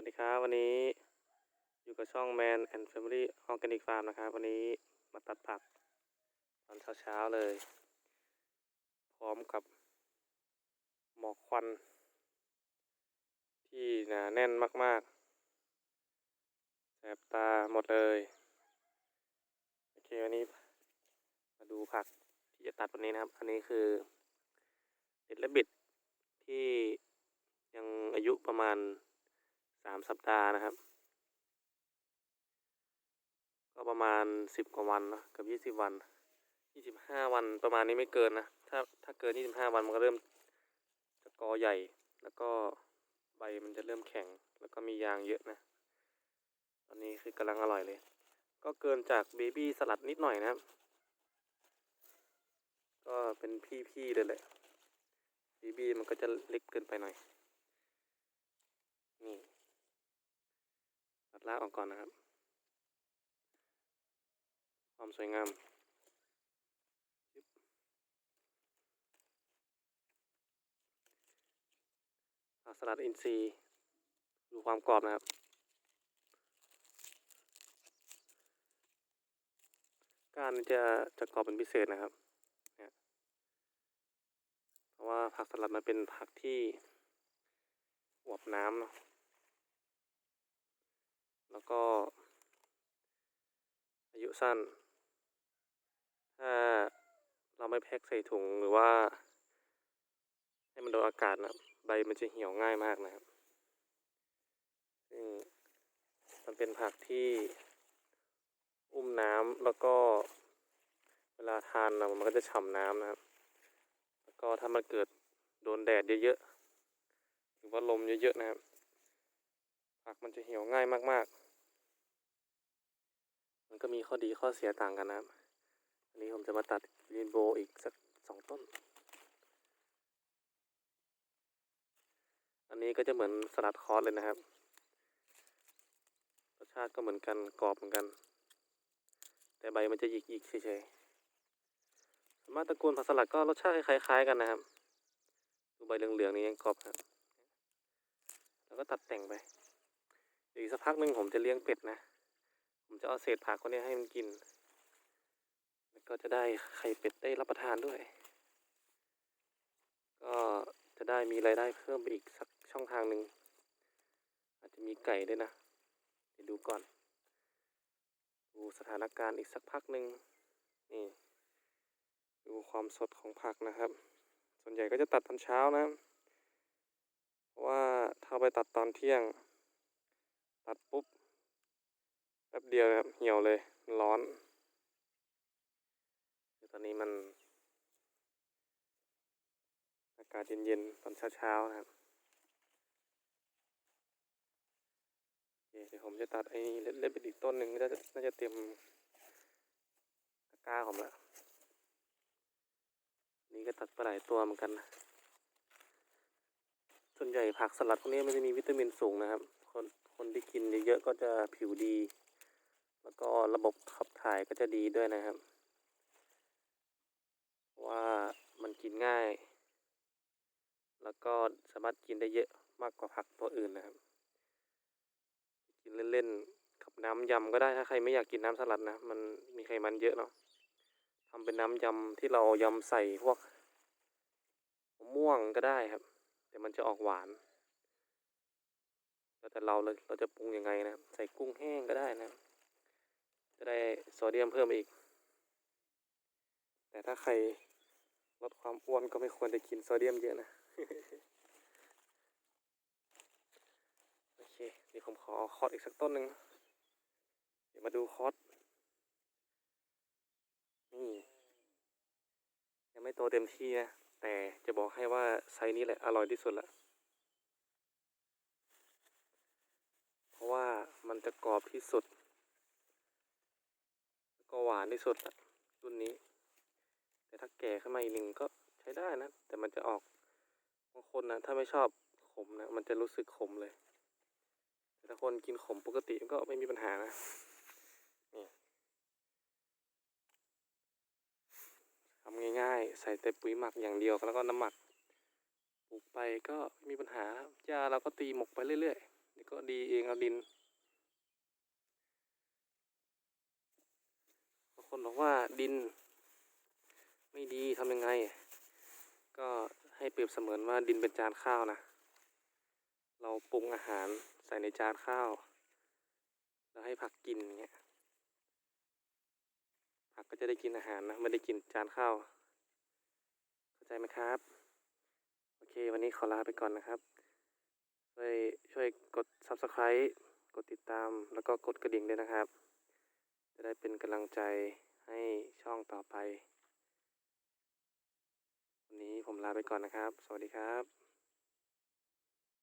วัสดีครับ วันนี้อยู่กับช่อง Man and Family Organic Farm นะครับ วันนี้มาตัดผักตอนเช้าๆเลย พร้อมกับหมอกควัน ที่หนาแน่นมากๆแสบตาหมดเลย โอเค วันนี้มาดูผักที่จะตัดวันนี้นะครับ อันนี้คือเด็ดและบิดที่ยังอายุประมาณามสัปดาห์นะครับ ก็ประมาณสิบกว่าวันนะกับยี่สิบวันยี่สิบห้าวันประมาณนี้ไม่เกินนะ ถ้าถ้าเกินยี่สิบห้าวันมันก็เริ่มจะกอใหญ่ แล้วก็ใบมันจะเริ่มแข็ง แล้วก็มียางเยอะนะ ตอนนี้คือกำลังอร่อยเลย ก็เกินจากเบบี้สลัดนิดหน่อยนะครับ ก็เป็นพี่ๆเลยแหละเบบี้มันก็จะเล็กเกินไปหน่อยนี่ ตัดรากออกก่อนนะครับ ความสวยงามผักสลัดอินทรีย์ดูความกรอบนะครับก้านจะจะกรอบเป็นพิเศษนะครับเนี่ยเพราะว่าผักสลัดมันเป็นผักที่อวบน้ำเนาะ แล้วก็ อายุสั้น ถ้าเราไม่แพ็คใส่ถุงหรือว่า ให้มันโดนอากาศนะใบมันจะเหี่ยวง่ายมากนะครับซึ่งมันเป็นผักที่อุ้มน้ำแล้วก็เวลาทานนะมันก็จะฉ่ำน้ำนะครับ แล้วก็ถ้ามันเกิดโดนแดดเยอะๆ หรือว่าลมเยอะๆนะครับ ผักมันจะเหี่ยวง่ายมากๆ มันก็มีข้อดีข้อเสียต่างกันนะครับ อันนี้ผมจะมาตัดเรนโบว์อีกสักสองต้น อันนี้ก็จะเหมือนสลัดคอร์สเลยนะครับ รสชาติก็เหมือนกันกรอบเหมือนกัน แต่ใบมันจะหยิกๆเฉยๆสมาตระกูลผักสลัดก็รสชาติคล้ายๆกันนะครับ ดูใบเหลืองๆนี่ยังกรอบครับ แล้วก็ตัดแต่งไปเดี๋ยวอีกสักพักหนึ่งผมจะเลี้ยงเป็ดนะ ผมจะเอาเศษผักคนนี้ให้มันกินแล้วก็จะได้ไข่เป็ดได้รับประทานด้วย ก็จะได้มีรายได้เพิ่มไปอีกสักช่องทางหนึ่ง อาจจะมีไก่ด้วยนะเดี๋ยวดูก่อน ดูสถานการณ์อีกสักพักหนึ่งนี่ ดูความสดของผักนะครับ ส่วนใหญ่ก็จะตัดตอนเช้านะ เพราะว่าถ้าไปตัดตอนเที่ยง ตัดปุ๊บ เดียวครับเหี่ยวเลย ร้อนตอนนี้มัน อากาศเย็นๆตอนเช้าๆนะครับเคเดี๋ยวผมจะตัดไอ้เล็ดๆไปอีกต้นหนึ่งน่าจะน่าจะเตรียมตะกร้าผมละนี่ก็ตัดไปหลายตัวเหมือนกันนะส่วนใหญ่ผักสลัดพวกนี้มันจะมีวิตามินสูงนะครับ คนคนที่กินเยอะๆก็จะผิวดี แล้วก็ระบบขับถ่ายก็จะดีด้วยนะครับ ว่ามันกินง่าย แล้วก็สามารถกินได้เยอะมากกว่าผักตัวอื่นนะครับ กินเล่นๆกับน้ำยำก็ได้ถ้าใครไม่อยากกินน้ำสลัดนะ มันมีไขมันเยอะเนาะทำเป็นน้ำยำที่เรายำใส่พวกมะม่วงก็ได้ครับ แต่มันจะออกหวานแล้วแต่เราเลยเราจะปรุงยังไงนะใส่กุ้งแห้งก็ได้นะครับ จะได้โซเดียมเพิ่มอีก แต่ถ้าใครลดความอ้วนก็ไม่ควรจะกินโซเดียมเยอะนะ โอเคเดี๋ยวผมขอคอร์สอีกสักต้นหนึ่งเดี๋ยวมาดูคอร์สนี่ยังไม่โตเต็มที่นะ แต่จะบอกให้ว่าไซส์นี้แหละอร่อยที่สุดละเพราะว่ามันจะกรอบที่สุดานที่สุดละรุ่นนี้ แต่ถ้าแก่ขึ้นมาอีกหนึ่งก็ใช้ได้นะ แต่มันจะออกบางคนนะถ้าไม่ชอบขมนะ มันจะรู้สึกขมเลย แต่ถ้าคนกินขมปกติก็ไม่มีปัญหานะนี่ทำง่ายๆ ใส่แต่ปุ๋ยหมักอย่างเดียวแล้วก็น้ำหมักปลูกไปก็ไม่มีปัญหาหญ้าเราก็ตีหมกไปเรื่อยๆนี่ก็ดีเองเอาดินบาง คนบอกว่าดิน ไม่ดีทำยังไง ก็ให้เปรียบเสมือนว่าดินเป็นจานข้าวนะ เราปรุงอาหารใส่ในจานข้าว แล้วให้ผักกินเงี้ย ผักก็จะได้กินอาหารนะ ไม่ได้กินจานข้าว เข้าใจไหมครับ โอเค วันนี้ขอลาไปก่อนนะครับ ช่วยช่วยกด subscribe กดติดตามแล้วก็กดกระดิ่งด้วยนะครับ จะได้เป็นกำลังใจให้ช่องต่อไป วันนี้ผมลาไปก่อนนะครับ สวัสดีครับ